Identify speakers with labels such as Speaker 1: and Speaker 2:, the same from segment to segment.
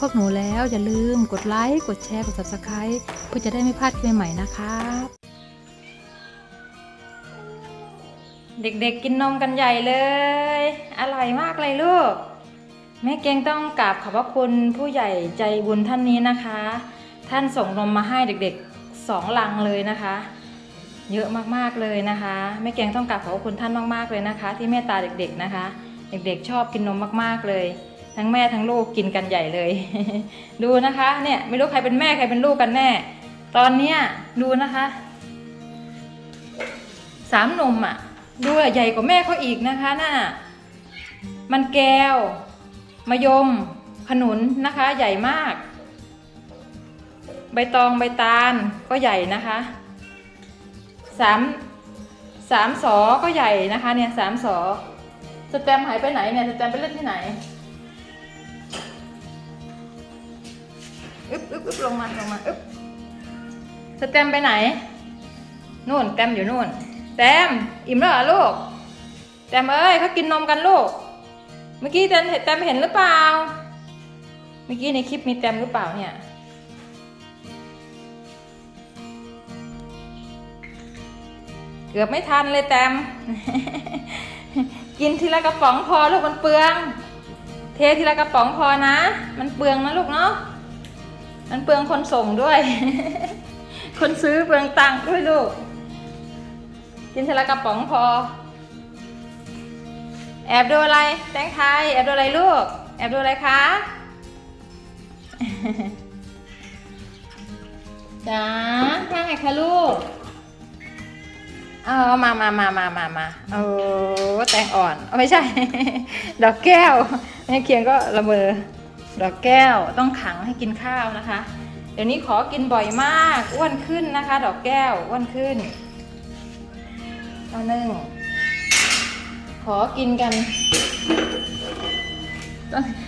Speaker 1: พวกหนูแล้ว อย่าลืมกดไลค์กดแชร์กด subscribe เพื่อจะได้ไม่พลาดคลิปใหม่ๆนะครับเด็กๆกินนมกันใหญ่เลย อร่อยมากเลยลูก แม่เกงต้องกราบขอบพระคุณผู้ใหญ่ใจบุญท่านนี้นะคะ ท่านส่งนมมาให้เด็กๆสองลังเลยนะคะ เยอะมากๆเลยนะคะแม่เกงต้องกราบขอบพระคุณท่านมากๆเลยนะคะ ที่เมตตาเด็กๆนะคะ เด็กๆชอบกินนมมากๆเลย ทั้งแม่ทั้งลูกกินกันใหญ่เลย ดูนะคะเนี่ยไม่รู้ใครเป็นแม่ใครเป็นลูกกันแน่ ตอนเนี้ยดูนะคะสามนมอะดูอะใหญ่กว่าแม่เขาอีกนะคะน่ะมันแก้วมะยมขนุนนะคะ ใหญ่มาก ใบตองใบตาลก็ใหญ่นะคะสามสามสอก็ใหญ่นะคะเนี่ยสามสอสแตมหายไปไหนเนี่ยสแตมไปเล่นที่ไหน อึ๊บอึ๊บอึ๊บลงมาลงมาอึ๊บสแตม์ไปไหน นู่นแตมอยู่นู่นแตมอิ่มแล้วเหรอลูกแตมเอ้ยเขากินนมกันลูก เมื่อกี้แตมแตมเห็นหรือเปล่า เมื่อกี้ในคลิปมีแตมหรือเปล่าเนี่ยเกือบไม่ทันเลยแตม กินทีละกระป๋องพอลูกมันเปลือง เททีละกระป๋องพอนะ มันเปลืองนะลูกเนาะ มันเปลืองคนส่งด้วย คนซื้อเปลืองตังค์ด้วยลูก กินทีละกระป๋องพอ แอบดูอะไร แตงไทย แอบดูอะไรลูก แอบดูอะไรคะจ๋าว่าไงคะลูก เอามามามามามามาโอ้แตงอ่อน ไม่ใช่ ดอกแก้วแม่เคียงก็ละเมอ ดอกแก้วต้องขังให้กินข้าวนะคะ เดี๋ยวนี้ขอกินบ่อยมากอ้วนขึ้นนะคะ ดอกแก้วอ้วนขึ้นเอาหนึ่งขอกินกัน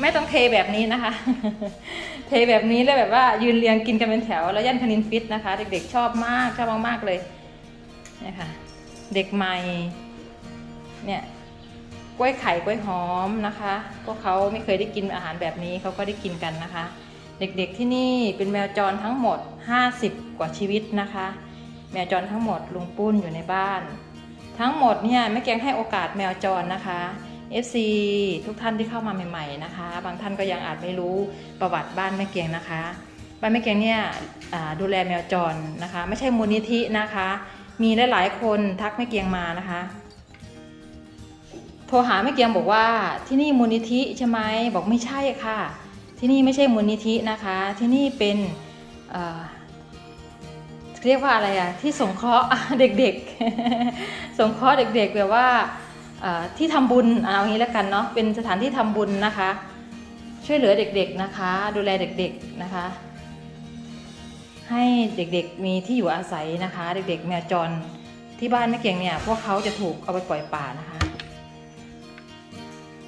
Speaker 1: ไม่ต้องเทแบบนี้นะคะ เทแบบนี้แล้วแบบว่ายืนเรียงกินกันเป็นแถว แล้วย่านคณินฟิตนะคะ เด็กๆชอบมากชอบมากๆเลยเนี่ยค่ะเด็กใหม่เนี่ย กล้วยไข่กล้วยหอมนะคะ พวกเขาไม่เคยได้กินอาหารแบบนี้เขาก็ได้กินกันนะคะ เด็กๆที่นี่เป็นแมวจรทั้งหมด 50 กว่าชีวิตนะคะ แมวจรทั้งหมดลุงปุ้นอยู่ในบ้าน ทั้งหมดเนี่ยแม่แกงให้โอกาสแมวจรนะคะ FC ทุกท่านที่เข้ามาใหม่ ๆนะคะ บางท่านก็ยังอาจไม่รู้ประวัติบ้านแม่เกียงนะคะ บ้านแม่เกียงเนี่ยดูแลแมวจรนะคะ ไม่ใช่มูลนิธินะคะ มีหลายๆคนทักแม่เกียงมานะคะ โทรหาแม่เกียงบอกว่าที่นี่มูลนิธิใช่ไหมบอกไม่ใช่ค่ะ ที่นี่ไม่ใช่มูลนิธินะคะ ที่นี่เป็นเเรียกว่าอะไรอะที่สงเคราะห์เด็กๆ สงเคราะห์เด็กๆแบบว่าที่ทำบุญเอางี้แล้วกันเนาะเป็นสถานที่ทำบุญนะคะ ช่วยเหลือเด็กๆนะคะ ดูแลเด็กๆนะคะ ให้เด็กๆมีที่อยู่อาศัยนะคะ เด็กๆแมวจรที่บ้านแม่เกียงเนี่ยพวกเขาจะถูกเอาไปปล่อยป่านะคะ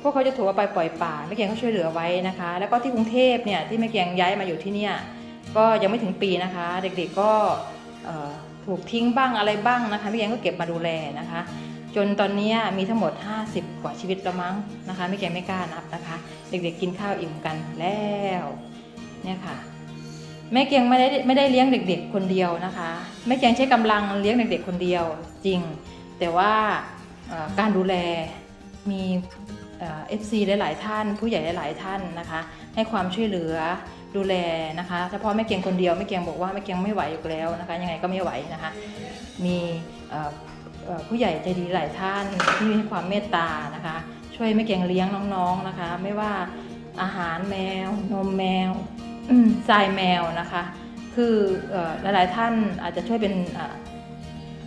Speaker 1: พวกเขาจะถูกเอาไปปล่อยป่าแม่เกียงก็ช่วยเหลือไว้นะคะ แล้วก็ที่กรุงเทพเนี่ยที่แม่เกียงย้ายมาอยู่ที่เนี่ยก็ยังไม่ถึงปีนะคะ เด็กๆก็ถูกทิ้งบ้างอะไรบ้างนะคะแม่เกียงก็เก็บมาดูแลนะคะ จนตอนนี้มีทั้งหมด 50 กว่าชีวิตแล้วมั้งนะคะแม่เกียงไม่กล้านับนะคะ เด็กๆกินข้าวอิ่มกันแล้วเนี่ยค่ะแม่เกียงไม่ได้ไม่ได้เลี้ยงเด็ก ๆ คนเดียวนะคะแม่เกียงใช้กำลังเลี้ยงเด็กๆคนเดียวจริง แต่ว่าการดูแล มีเอฟซีหลาย ๆ ท่าน ผู้ใหญ่หลาย ๆ ท่านนะคะ ให้ความช่วยเหลือดูแลนะคะเฉพาะแม่เกียงคนเดียวแม่เกียงบอกว่าแม่เกียงไม่ไหวอยู่แล้วนะคะ ยังไงก็ไม่ไหวนะคะ มีผู้ใหญ่ใจดีหลายท่านที่มีความเมตตานะคะ ช่วยแม่เกียงเลี้ยงน้อง ๆ นะคะ ไม่ว่าอาหารแมวนมแมวทรายแมวนะคะ คือหลาย ๆ ท่านอาจจะช่วยเป็น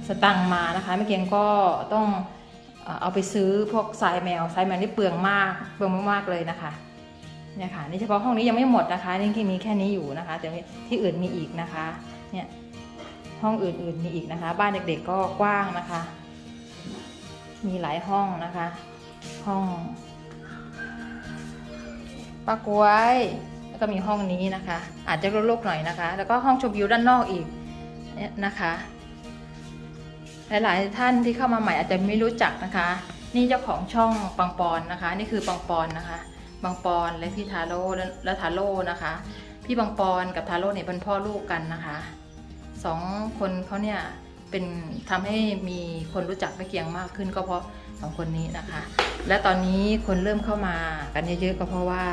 Speaker 1: สตังค์มานะคะไม่เกียงก็ต้อง เอาไปซื้อพวกทรายแมวทรายแมวนี่เปลืองมากเปลืองมากๆเลยนะคะเนี่ยค่ะนี่เฉพาะห้องนี้ยังไม่หมดนะคะนี่มีแค่นี้อยู่นะคะแต่ที่อื่นมีอีกนะคะเนี่ยห้องอื่นๆมีอีกนะคะ บ้านเด็กๆก็กว้างนะคะ มีหลายห้องนะคะ ห้องปากวย แล้วก็มีห้องนี้นะคะ อาจจะรกๆหน่อยนะคะ แล้วก็ห้องชมวิวด้านนอกอีกเนี่ยนะคะ หลาย ๆ ท่านที่เข้ามาใหม่อาจจะไม่รู้จักนะคะ นี่เจ้าของช่องปังปอนนะคะ นี่คือปังปอนนะคะบางปอนและพี่ทาโร่และทาโร่นะคะ พี่บางปอนกับทาโร่เนี่ยเป็นพ่อลูกกันนะคะสองคนเขาเนี่ยเป็นทำให้มีคนรู้จักแม่เกียงมากขึ้นก็เพราะสองคนนี้นะคะ และตอนนี้คนเริ่มเข้ามากันเยอะๆก็เพราะว่า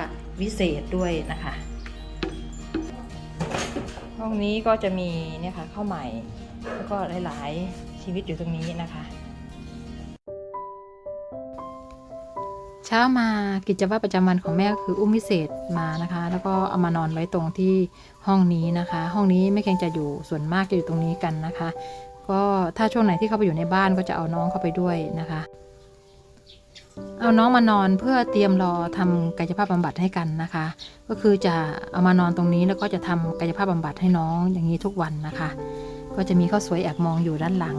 Speaker 1: วิเศษด้วยนะคะห้องนี้ก็จะมีเนี่ยค่ะข้าวใหม่แล้วก็หลาย ๆ ชีวิตอยู่ตรงนี้นะคะ เช้ามากิจวัตรประจำวันของแม่ก็คืออุ้มวิเศษมานะคะ แล้วก็เอามานอนไว้ตรงที่ห้องนี้นะคะ ห้องนี้แม่เกงจะอยู่ส่วนมากจะอยู่ตรงนี้กันนะคะ ก็ถ้าช่วงไหนที่เขาไปอยู่ในบ้านก็จะเอาน้องเข้าไปด้วยนะคะเอาน้องมานอนเพื่อเตรียมรอทำกายภาพบำบัดให้กันนะคะ ก็คือจะเอามานอนตรงนี้แล้วก็จะทำกายภาพบำบัดให้น้องอย่างนี้ทุกวันนะคะ ก็จะมีข้าวสวยแอบมองอยู่ด้านหลัง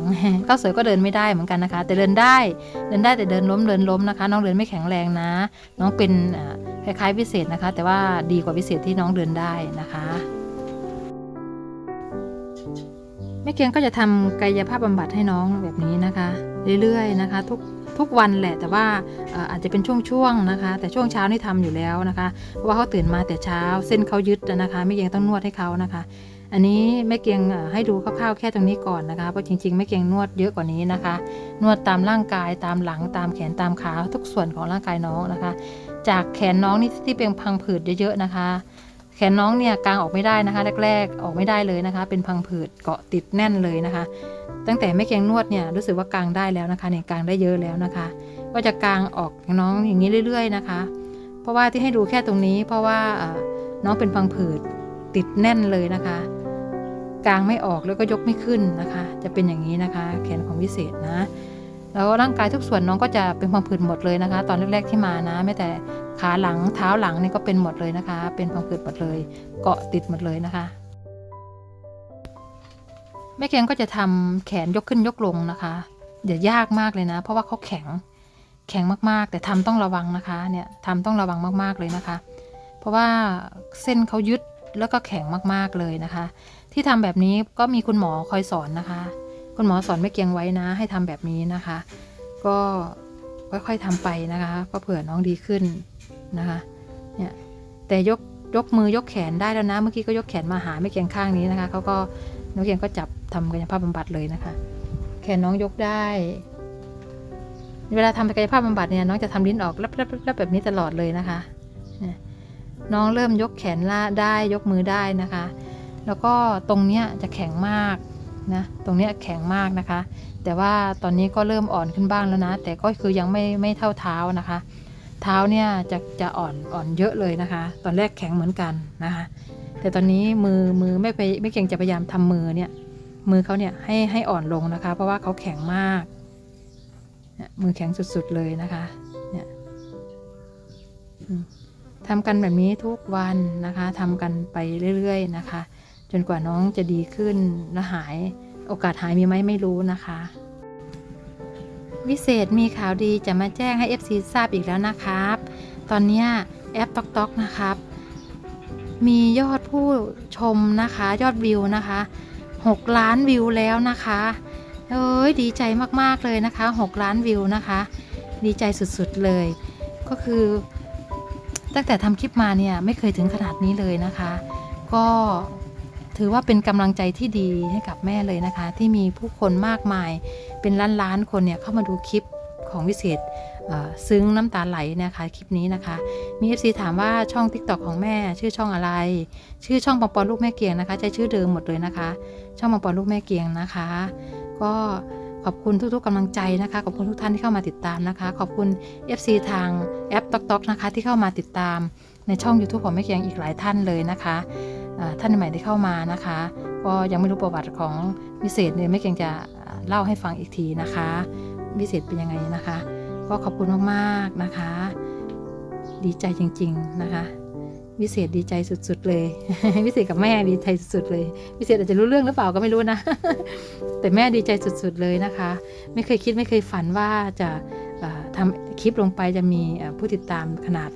Speaker 1: ข้าวสวยก็เดินไม่ได้เหมือนกันนะคะ แต่เดินได้เดินได้แต่เดินล้มเดินล้มนะคะ น้องเดินไม่แข็งแรงนะ น้องเป็นคล้ายๆพิเศษนะคะ แต่ว่าดีกว่าพิเศษที่น้องเดินได้นะคะแม่เกียงก็จะทำกายภาพบำบัดให้น้องแบบนี้นะคะ เรื่อยๆนะคะ ทุกทุกวันแหละแต่ว่าอาจจะเป็นช่วงๆนะคะ แต่ช่วงเช้านี่ทำอยู่แล้วนะคะเพราะว่าเขาตื่นมาแต่เช้า เส้นเขายึดนะคะแม่เกียงต้องนวดให้เขานะคะ อันนี้แม่เกียงให้ดูคร่าวๆแค่ตรงนี้ก่อนนะคะ เพราะจริงๆแม่เกียงนวดเยอะกว่านี้นะคะ นวดตามร่างกายตามหลังตามแขนตามขาทุกส่วนของร่างกายน้องนะคะ จากแขนน้องนี่ที่เป็นพังผืดเยอะๆนะคะ แขนน้องเนี่ยกางออกไม่ได้นะคะแรกๆออกไม่ได้เลยนะคะ เป็นพังผืดเกาะติดแน่นเลยนะคะ ตั้งแต่แม่เกียงนวดเนี่ยรู้สึกว่ากางได้แล้วนะคะเนี่ยกางได้เยอะแล้วนะคะ ก็จะกางออกน้องอย่างนี้เรื่อย ๆ นะคะ เพราะว่าที่ให้ดูแค่ตรงนี้ เพราะว่าน้องเป็นพังผืดติดแน่นเลยนะคะ กางไม่ออกแล้วก็ยกไม่ขึ้นนะคะ จะเป็นอย่างนี้นะคะ แขนของวิเศษนะ แล้วร่างกายทุกส่วนน้องก็จะเป็นพังผืดหมดเลยนะคะ ตอนแรกๆที่มานะแม้แต่ขาหลังเท้าหลังนี่ก็เป็นหมดเลยนะคะ เป็นพังผืดหมดเลย เกาะติดหมดเลยนะคะแม่เกียงก็จะทำแขนยกขึ้นยกลงนะคะอย่ายากมากเลยนะ เพราะว่าเขาแข็งแข็งมากๆ แต่ทำต้องระวังนะคะเนี่ยทำต้องระวังมากๆเลยนะคะ เพราะว่าเส้นเขายึดแล้วก็แข็งมากๆเลยนะคะ ที่ทำแบบนี้ก็มีคุณหมอคอยสอนนะคะ คุณหมอสอนแม่เกียงไว้นะ ให้ทำแบบนี้นะคะ ก็ค่อยๆทำไปนะคะ ก็เผื่อน้องดีขึ้นนะคะ เนี่ยแต่ยกยกมือยกแขนได้แล้วนะ เมื่อกี้ก็ยกแขนมาหาแม่เกียงข้างนี้นะคะเขาก็น้องเกียงก็จับทำกายภาพบำบัดเลยนะคะ แขนน้องยกได้ เวลาทำกายภาพบำบัดเนี่ยน้องจะทำลิ้นออกแลบๆแบบนี้ตลอดเลยนะคะเนี่ยน้องเริ่มยกแขนล่าได้ยกมือได้นะคะ แล้วก็ตรงเนี้ยจะแข็งมากนะตรงเนี้ยแข็งมากนะคะ แต่ว่าตอนนี้ก็เริ่มอ่อนขึ้นบ้างแล้วนะ แต่ก็คือยังไม่ไม่เท่าเท้านะคะ เท้าเนี่ยจะจะอ่อนอ่อนเยอะเลยนะคะ ตอนแรกแข็งเหมือนกันนะคะ แต่ตอนนี้มือมือไม่ไปไม่เก่งจะพยายามทำมือเนี่ยมือเขาเนี่ยให้ให้อ่อนลงนะคะ เพราะว่าเขาแข็งมากมือแข็งสุดๆเลยนะคะเนี่ยทำกันแบบนี้ทุกวันนะคะทำกันไปเรื่อย ๆ นะคะ จนกว่าน้องจะดีขึ้นและหายโอกาสหายมีไหมไม่รู้นะคะ วิเศษมีข่าวดีจะมาแจ้งให้ FC ทราบอีกแล้วนะครับ ตอนนี้แอป TokTok อกนะครับ มียอดผู้ชมนะคะ ยอดวิวนะคะ6ล้านวิวแล้วนะคะเอ้ยดีใจมากๆเลยนะคะ 6 ล้านวิวนะคะ ดีใจสุดๆเลย ก็คือตั้งแต่ทำคลิปมาเนี่ยไม่เคยถึงขนาดนี้เลยนะคะ ก็ ถือว่าเป็นกำลังใจที่ดีให้กับแม่เลยนะคะ ที่มีผู้คนมากมายเป็นล้านล้านๆคนเนี่ยเข้ามาดูคลิปของวิเศษซึ้งน้ำตาไหลนะคะคลิปนี้นะคะ มี FC ถามว่าช่อง TikTok ของแม่ ชื่อช่องอะไร ชื่อช่องปองปอนลูกแม่เกียงนะคะใช้ชื่อเดิมหมดเลยนะคะ ช่องปองปอนลูกแม่เกียงนะคะ ก็ขอบคุณทุกๆกำลังใจนะคะ ขอบคุณทุกท่านที่เข้ามาติดตามนะคะ ขอบคุณ FC ทางแอป TokTok นะคะที่เข้ามาติดตามในช่อง YouTube ของแม่เกียงอีกหลายท่านเลยนะคะ ท่านใหม่ที่เข้ามานะคะ ก็ยังไม่รู้ประวัติของวิเศษเนี่ยแม่เกียงจะเล่าให้ฟังอีกทีนะคะวิเศษเป็นยังไงนะคะ ก็ขอบคุณมากๆนะคะ ดีใจจริง ๆนะคะ วิเศษดีใจสุด ๆ เลย วิเศษกับแม่ดีใจสุดๆเลย วิเศษอาจจะรู้เรื่องหรือเปล่าก็ไม่รู้นะ แต่แม่ดีใจสุด ๆ เลยนะคะ ไม่เคยคิดไม่เคยฝันว่าจะเอ่อทำคลิปลงไปจะมีผู้ติดตามขนาด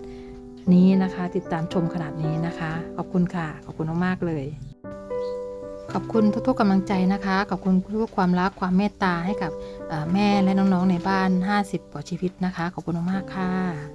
Speaker 1: นี้นะคะ ติดตามชมขนาดนี้นะคะ ขอบคุณค่ะ ขอบคุณมากๆเลย ขอบคุณทุกๆกำลังใจนะคะ ขอบคุณทุกๆความรักความเมตตาให้กับแม่และน้องๆในบ้าน 50กว่าชีวิตนะคะ ขอบคุณมากๆค่ะ